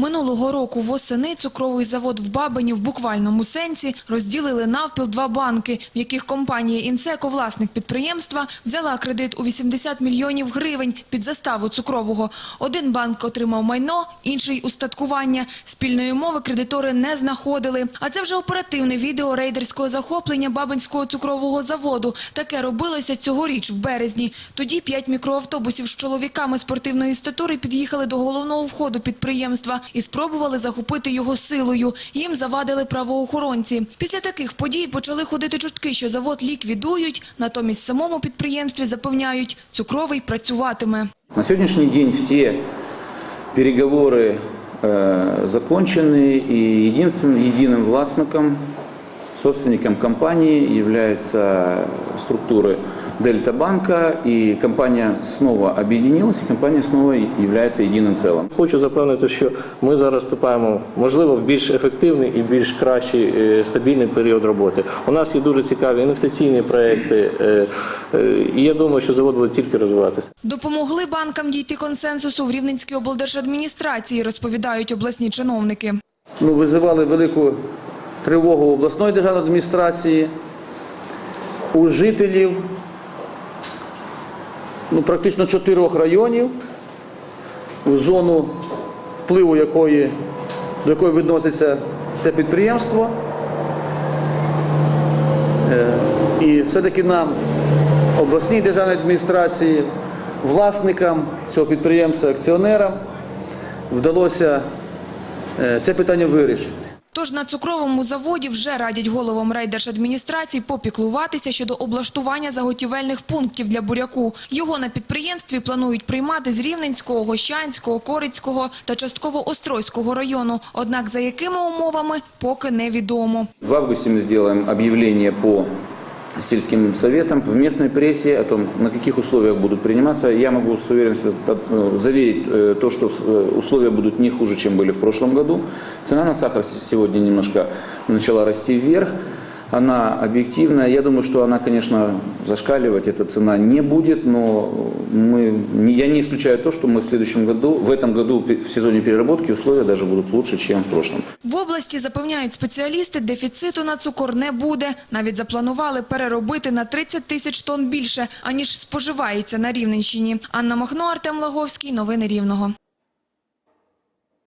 Минулого року восени цукровий завод в Бабині в буквальному сенсі розділили навпіл два банки, в яких компанія «Інсеко», власник підприємства, взяла кредит у 80 мільйонів гривень під заставу цукрового. Один банк отримав майно, інший – устаткування. Спільної мови кредитори не знаходили. А це вже оперативне відео рейдерського захоплення Бабинського цукрового заводу. Таке робилося цьогоріч в березні. Тоді п'ять мікроавтобусів з чоловіками спортивної статури під'їхали до головного входу підприємства і спробували захопити його силою. Їм завадили правоохоронці. Після таких подій почали ходити чутки, що завод ліквідують, натомість в самому підприємстві запевняють, цукровий працюватиме. На сегодняшний день все переговоры э, закончены, и единственным, единым властником, собственником компании является структуры Дельта Банка, и компания снова объединилась, и компания снова является единым целым. Хочу запевнити, що ми зараз вступаємо, можливо, в більш ефективний і більш кращий е, стабільний період роботи. У нас є дуже цікаві інвестиційні проекти, е, е, і я думаю, що завод буде тільки розвиватися. Допомогли банкам дійти консенсусу в Рівненській облдержадміністрації, розповідають обласні чиновники. ну, визивали велику тривогу обласної державної адміністрації, у жителів ну, практично чотирьох районів, у зону впливу якої, до якої відноситься це підприємство. Е, І все-таки нам, обласній державній адміністрації, власникам цього підприємства, акціонерам, вдалося е, це питання вирішити. Тож на цукровому заводі вже радять головам райдержадміністрації попіклуватися щодо облаштування заготівельних пунктів для буряку. Його на підприємстві планують приймати з Рівненського, Гощанського, Корицького та частково Острозького району. Однак за якими умовами – поки невідомо. В августі ми зробимо об'явлення по сельским советам, в местной прессе о том, на каких условиях будут приниматься. Я могу с уверенностью э, заверить э, то, что э, условия будут не хуже, чем были в прошлом году. Цена на сахар с- сегодня немножко начала расти вверх. Она объективная. Я думаю, что она, конечно, зашкаливать эта цена не будет, но мы, не- я не исключаю то, что мы в следующем году, в этом году в сезоне переработки условия даже будут лучше, чем в прошлом. В області, запевняють спеціалісти, дефіциту на цукор не буде. Навіть запланували переробити на 30 тисяч тонн більше, аніж споживається на Рівненщині. Анна Махно, Артем Лаговський. Новини Рівного.